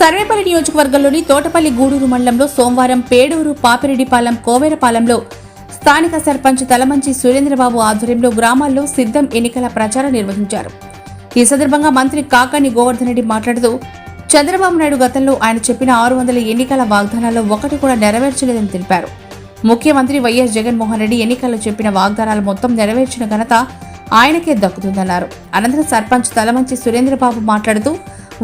సర్వేపల్లి నియోజకవర్గంలోని తోటపల్లి గూడూరు మండలంలో సోమవారం పేడూరు పాపిరెడ్డిపాలెం కోవేరపాలెంలో స్థానిక సర్పంచ్ తలమంచి సురేంద్రబాబు ఆధ్వర్యంలో గ్రామాల్లో సిద్ధం ఎన్నికల ప్రచారం నిర్వహించారు. ఈ సందర్భంగా మంత్రి కాకాని గోవర్ధన్ రెడ్డి మాట్లాడుతూ చంద్రబాబు నాయుడు గతంలో ఆయన చెప్పిన ఆరు వందల ఎన్నికల వాగ్దానాల్లో ఒకటి కూడా నెరవేర్చలేదని తెలిపారు. ముఖ్యమంత్రి వైఎస్ జగన్మోహన్ రెడ్డి ఎన్నికల్లో చెప్పిన వాగ్దానాలు మొత్తం నెరవేర్చిన ఘనత ఆయనకే దక్కుతుందన్నారు. అనంతరం సర్పంచ్ తలమంచి సురేంద్రబాబు మాట్లాడుతూ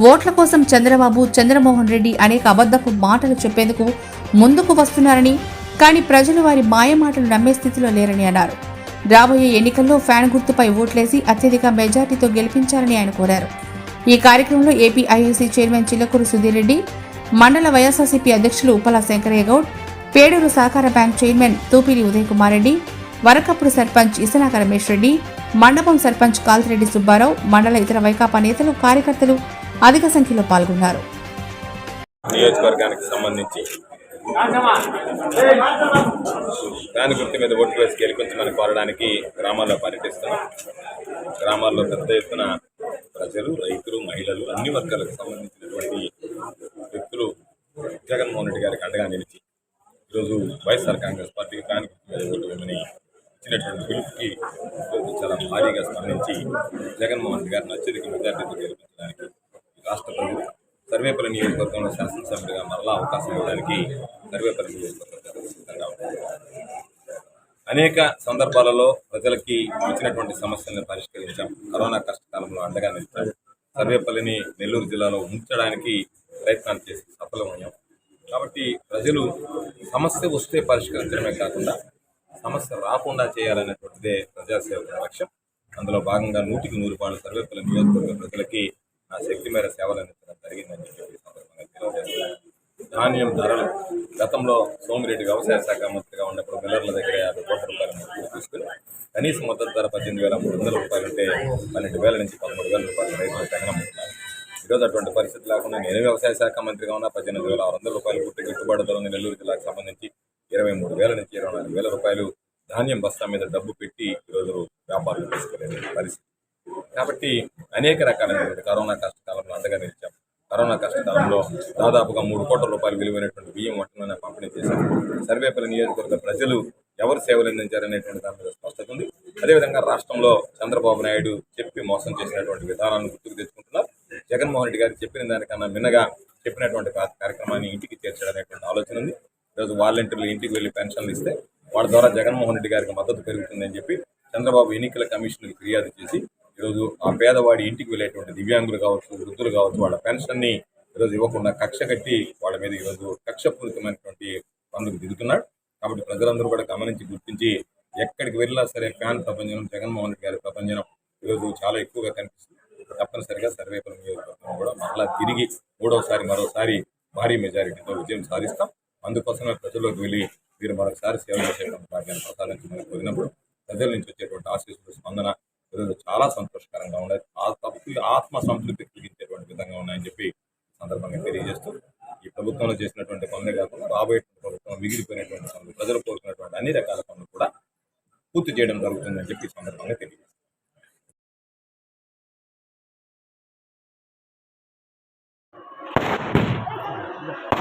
ఓట్ల కోసం చంద్రబాబు చంద్రమోహన్ రెడ్డి అనేక అబద్ధపు మాటలు చెప్పేందుకు ముందుకు వస్తున్నారని కానీ ప్రజలు వారి మాయ మాటలు నమ్మే స్థితిలో లేరని అన్నారు. రాబోయే ఎన్నికల్లో ఫ్యాన్ గుర్తుపై ఓట్లేసి అత్యధిక మెజార్టీతో గెలిపించాలని ఆయన కోరారు. ఈ కార్యక్రమంలో AP IIC chairman Chillakuru Sudheer Reddy మండల వైఎస్ఆర్సీపీ అధ్యక్షులు ఉప్పల శంకరయ్య గౌడ్ పేడూరు సహకార బ్యాంక్ చైర్మన్ తూపిలి ఉదయ్ కుమార్ రెడ్డి వరకప్పుడు సర్పంచ్ ఇసనాక రమేష్ రెడ్డి మండపం సర్పంచ్ కాల్తిరెడ్డి సుబ్బారావు మండల ఇతర వైకాపా నేతలు కార్యకర్తలు అధిక సంఖ్యలో పాల్గొన్నారు. నియోజకవర్గానికి సంబంధించి దాని గుర్తు మీద ఓట్లు వేసి గెలిపించమని కోరడానికి గ్రామాల్లో పర్యటిస్తున్నాం. గ్రామాల్లో పెద్ద ఎత్తున ప్రజలు రైతులు మహిళలు అన్ని వర్గాలకు సంబంధించినటువంటి వ్యక్తులు జగన్మోహన్ రెడ్డి గారికి అండగా నిలిచి ఈరోజు వైఎస్ఆర్ కాంగ్రెస్ పార్టీకి దాని గుర్తు మీద ఓటు వేయమని ఇచ్చినటువంటి పిలుపుకి చాలా భారీగా స్పందించి జగన్మోహన్ రెడ్డి గారిని అత్యధిక మెజార్టీతో గెలిపించారు. సర్వేపల్లి నియోజకవర్గంలో శాసనసభ్యుడిగా మరలా అవకాశం ఇవ్వడానికి సర్వేపల్లి నియోజకవర్గం సిద్ధంగా అనేక సందర్భాలలో ప్రజలకి వచ్చినటువంటి సమస్యలను పరిష్కరించాం. కరోనా కష్టకాలంలో అండగా నిలిచాం. సర్వేపల్లిని నెల్లూరు జిల్లాలో ఉంచడానికి ప్రయత్నాలు చేసి సఫలమయ్యాం. కాబట్టి ప్రజలు సమస్య వస్తే పరిష్కరించడమే కాకుండా సమస్య రాకుండా చేయాలనేటువంటిదే ప్రజాసేవ లక్ష్యం. అందులో భాగంగా నూటికి నూరు పాలు సర్వేపల్లి నియోజకవర్గ ప్రజలకి నా శక్తి మేర సేవలు అందించడం జరిగిందని చెప్పి సందర్భంగా తెలియజేస్తున్నాను ధాన్యం ధరలు గతంలో సోమిరెడ్డి వ్యవసాయ శాఖ మంత్రిగా ఉన్నప్పుడు మిల్లర్ల దగ్గర యాభై కోట్ల రూపాయలు తీసుకుని కనీస మద్దతు ధర పద్దెనిమిది వేల మూడు వందల రూపాయలు ఉంటే పన్నెండు వేల నుంచి పదమూడు వేల రూపాయలు రైతులు తగినమ్ముతున్నారు ఈరోజు అటువంటి పరిస్థితి లేకుండా నేను వ్యవసాయ శాఖ మంత్రిగా ఉన్న పద్దెనిమిది వేల ఆరు వందల రూపాయలు పుట్టి గిట్టుబాటు ధర ఉంది నెల్లూరు జిల్లాకు సంబంధించి ఇరవై మూడు వేల నుంచి ఇరవై నాలుగు వేల రూపాయలు ధాన్యం బస్తా మీద డబ్బు పెట్టి ఈరోజు వ్యాపారులు తీసుకునే పరిస్థితి. కాబట్టి అనేక రకాలైనటువంటి కరోనా కష్టకాలంలో అండగా నిలిచాం. కరోనా కష్టకాలంలో దాదాపుగా మూడు కోట్ల రూపాయలు విలువైనటువంటి బియ్యం మొట్టమైన పంపిణీ చేశాం సర్వేపల్లి నియోజకవర్గ ప్రజలు ఎవరు సేవలు అందించారనేటువంటి దాని మీద స్పష్టత ఉంది. అదేవిధంగా రాష్ట్రంలో చంద్రబాబు నాయుడు చెప్పి మోసం చేసినటువంటి విధానాలను గుర్తుకు తెచ్చుకుంటున్నారు జగన్మోహన్ రెడ్డి గారు చెప్పిన దానికన్నా మిన్నగా చెప్పినటువంటి కార్యక్రమాన్ని ఇంటికి చేర్చడనేటువంటి ఆలోచన ఉంది. ఈరోజు వాలంటీర్లు ఇంటికి వెళ్ళి పెన్షన్లు ఇస్తే వాళ్ళ ద్వారా జగన్మోహన్ రెడ్డి గారికి మద్దతు పెరుగుతుందని చెప్పి చంద్రబాబు ఎన్నికల కమిషన్కి ఫిర్యాదు చేసి ఈరోజు ఆ పేదవాడి ఇంటికి వెళ్ళేటువంటి దివ్యాంగులు కావచ్చు వృద్ధులు కావచ్చు వాళ్ళ పెన్షన్ని ఈరోజు ఇవ్వకుండా కక్ష కట్టి వాళ్ళ మీద ఈరోజు కక్షపూరితమైనటువంటి పనులకు దిగుతున్నాడు కాబట్టి ప్రజలందరూ కూడా గమనించి గుర్తించి ఎక్కడికి వెళ్ళినా సరే ఫ్యాన్ ప్రపంచం జగన్మోహన్ రెడ్డి గారి ప్రపంచం ఈరోజు చాలా ఎక్కువగా కనిపిస్తుంది. తప్పనిసరిగా సర్వేపల్లి నియోజకవర్గం కూడా మరలా తిరిగి మూడవసారి మరోసారి భారీ మెజారిటీతో విజయం సాధిస్తాం. అందుకోసమే ప్రజల్లోకి వెళ్ళి మీరు మరొకసారి సేవ చేసేటువంటి భాగ్యాన్ని ప్రసాదించమని కోరినప్పుడు ప్రజల నుంచి వచ్చేటువంటి ఆశీస్సులు స్పందన చాలా సంతోషకరంగా ఉన్నాయి ఆ తప్పు ఆత్మ సంతృప్తి కలిగించేటువంటి విధంగా ఉన్నాయని చెప్పి సందర్భంగా తెలియజేస్తూ ఈ ప్రభుత్వంలో చేసినటువంటి పనులే కాకుండా రాబోయే ప్రభుత్వం మిగిలిపోయినటువంటి పనులు ప్రజలు కోరుకున్నటువంటి అన్ని రకాల పనులు కూడా పూర్తి చేయడం జరుగుతుందని చెప్పి సందర్భంగా తెలియజేస్తాం Yeah.